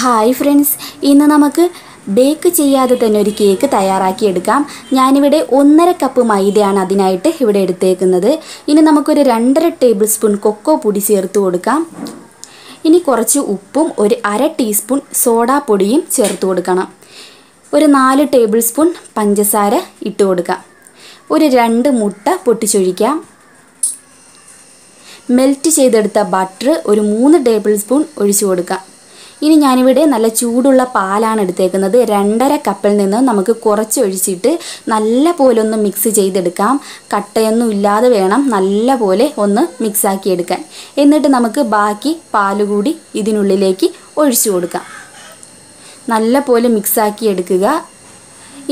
Hi friends ഇന്ന് നമുക്ക് bake ചെയ്യാതെ തന്നെ ഒരു കേക്ക് തയ്യാറാക്കിയെടുക്കാം ഞാനിവിടെ ഒന്നര കപ്പ് മൈദയാണ് അതിനായിട്ട് ഇവിടെ എടുത്തേക്കുന്നത്. ഇനി നമുക്കൊരു രണ്ടര ടേബിൾ സ്പൂൺ കൊക്കോ പൊടി ചേർത്ത് കൊടുക്കാം. ഇനി കുറച്ച് ഉപ്പും ഒരു അര ടീസ്പൂൺ സോഡാ പൊടിയും ചേർത്ത് കൊടുക്കണം. ഒരു നാല് ടേബിൾ സ്പൂൺ പഞ്ചസാര ഇട്ട് കൊടുക്കാം. ഒരു രണ്ട് മുട്ട പൊട്ടിച്ചൊഴിക്കാം. മെൽറ്റ് ചെയ്തെടുത്ത ബട്ടർ ഒരു മൂന്ന് ടേബിൾ സ്പൂൺ ഒഴിച്ചു കൊടുക്കാം. ഇനി ഞാനിവിടെ നല്ല ചൂടുള്ള പാലാണ് എടുത്തേക്കുന്നത്. രണ്ടര കപ്പിൽ നിന്ന് നമുക്ക് കുറച്ച് ഒഴിച്ചിട്ട് നല്ല പോലെ ഒന്ന് മിക്സ് ചെയ്തെടുക്കാം. കട്ടയൊന്നും ഇല്ലാതെ വേണം നല്ല പോലെ ഒന്ന് മിക്സാക്കി എടുക്കാൻ. എന്നിട്ട് നമുക്ക് ബാക്കി പാൽ കൂടി ഇതിനുള്ളിലേക്ക് ഒഴിച്ചു കൊടുക്കാം. നല്ല പോലെ മിക്സാക്കി എടുക്കുക.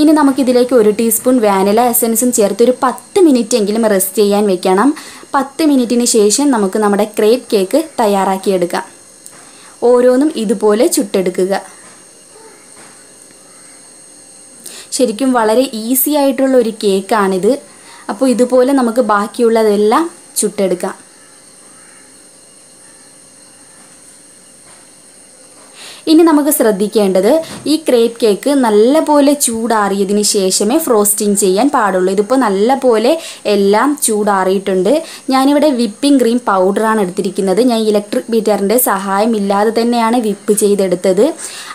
ഇനി നമുക്കിതിലേക്ക് ഒരു ടീസ്പൂൺ വാനില എസൻസും ചേർത്ത് ഒരു പത്ത് മിനിറ്റ് എങ്കിലും റെസ്റ്റ് ചെയ്യാൻ വെക്കണം. പത്ത് മിനിറ്റിന് ശേഷം നമുക്ക് നമ്മുടെ ക്രേപ്പ് കേക്ക് തയ്യാറാക്കിയെടുക്കാം ഓരോന്നും ഇതുപോലെ ചുട്ടെടുക്കുക. ശരിക്കും വളരെ ഈസി ആയിട്ടുള്ള ഒരു കേക്കാണിത്. അപ്പോൾ ഇതുപോലെ നമുക്ക് ബാക്കിയുള്ളതെല്ലാം ചുട്ടെടുക്കാം. ഇനി നമുക്ക് ശ്രദ്ധിക്കേണ്ടത് ഈ ക്രേപ്പ് കേക്ക് നല്ലപോലെ ചൂടാറിയതിന് ശേഷമേ ഫ്രോസ്റ്റിംഗ് ചെയ്യാൻ പാടുള്ളൂ. ഇതിപ്പോൾ നല്ലപോലെ എല്ലാം ചൂടാറിയിട്ടുണ്ട്. ഞാനിവിടെ വിപ്പിംഗ് ക്രീം പൗഡറാണ് എടുത്തിരിക്കുന്നത്. ഞാൻ ഇലക്ട്രിക് ബീറ്ററിന്റെ സഹായം ഇല്ലാതെ തന്നെയാണ് വിപ്പ് ചെയ്തെടുത്തത്.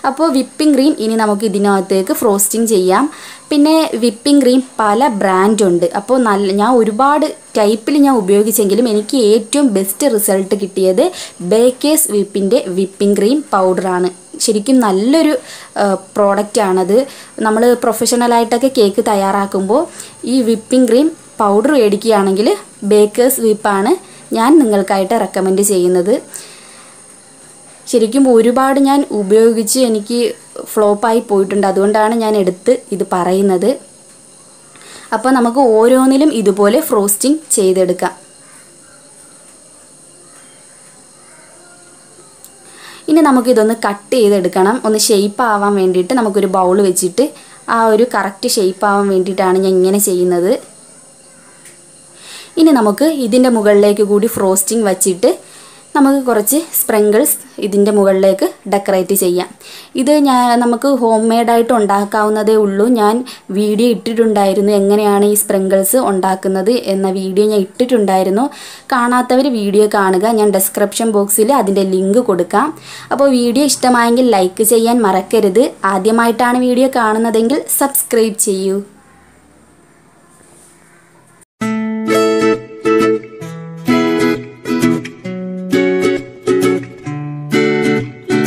അപ്പോൾ വിപ്പിംഗ് ക്രീം ഇനി നമുക്ക് ഇതിനകത്തേക്ക് ഫ്രോസ്റ്റിംഗ് ചെയ്യാം. പിന്നെ വിപ്പിംഗ് ക്രീം പല ബ്രാൻഡുണ്ട് അപ്പോൾ നല്ല ഞാൻ ഒരുപാട് ടൈപ്പിൽ ഞാൻ ഉപയോഗിച്ചെങ്കിലും എനിക്ക് ഏറ്റവും ബെസ്റ്റ് റിസൾട്ട് കിട്ടിയത് ബേക്കേഴ്സ് വിപ്പിന്റെ വിപ്പിംഗ് ക്രീം പൗഡറാണ്. ശരിക്കും നല്ലൊരു പ്രോഡക്റ്റാണത് നമ്മൾ പ്രൊഫഷണലായിട്ടൊക്കെ കേക്ക് തയ്യാറാക്കുമ്പോൾ ഈ വിപ്പിംഗ് ക്രീം പൗഡർ മേടിക്കുകയാണെങ്കിൽ ബേക്കേഴ്സ് വിപ്പാണ് ഞാൻ നിങ്ങൾക്കായിട്ട് റെക്കമെൻഡ് ചെയ്യുന്നത്. ശരിക്കും ഒരുപാട് ഞാൻ ഉപയോഗിച്ച് എനിക്ക് ഫ്ലോപ്പായി പോയിട്ടുണ്ട്. അതുകൊണ്ടാണ് ഞാൻ എടുത്ത് ഇത് പറയുന്നത്. അപ്പോൾ നമുക്ക് ഓരോന്നിലും ഇതുപോലെ ഫ്രോസ്റ്റിംഗ് ചെയ്തെടുക്കാം. ഇനി നമുക്കിതൊന്ന് കട്ട് ചെയ്തെടുക്കണം. ഒന്ന് ഷെയ്പ്പ് ആവാൻ വേണ്ടിയിട്ട് നമുക്കൊരു ബൗൾ വെച്ചിട്ട് ആ ഒരു കറക്റ്റ് ഷെയ്പ്പ് ആവാൻ വേണ്ടിയിട്ടാണ് ഞാൻ ഇങ്ങനെ ചെയ്യുന്നത്. ഇനി നമുക്ക് ഇതിന്റെ മുകളിലേക്ക് കൂടി ഫ്രോസ്റ്റിംഗ് വച്ചിട്ട് നമുക്ക് കുറച്ച് സ്പ്രിങ്കിൾസ് ഇതിന്റെ മുകളിലേക്ക് ഡെക്കറേറ്റ് ചെയ്യാം. ഇത് ഞാൻ നമുക്ക് ഹോം മെയ്ഡായിട്ട് ഉണ്ടാക്കാവുന്നതേ ഉള്ളൂ. ഞാൻ വീഡിയോ ഇട്ടിട്ടുണ്ടായിരുന്നു എങ്ങനെയാണ് ഈ സ്പ്രിങ്കിൾസ് ഉണ്ടാക്കുന്നത് എന്ന വീഡിയോ ഞാൻ ഇട്ടിട്ടുണ്ടായിരുന്നു. കാണാത്തവർ വീഡിയോ കാണുക. ഞാൻ ഡിസ്ക്രിപ്ഷൻ ബോക്സിൽ അതിന്റെ ലിങ്ക് കൊടുക്കാം. അപ്പോൾ വീഡിയോ ഇഷ്ടമായെങ്കിൽ ലൈക്ക് ചെയ്യാൻ മറക്കരുത്. ആദ്യമായിട്ടാണ് വീഡിയോ കാണുന്നതെങ്കിൽ സബ്സ്ക്രൈബ് ചെയ്യൂ.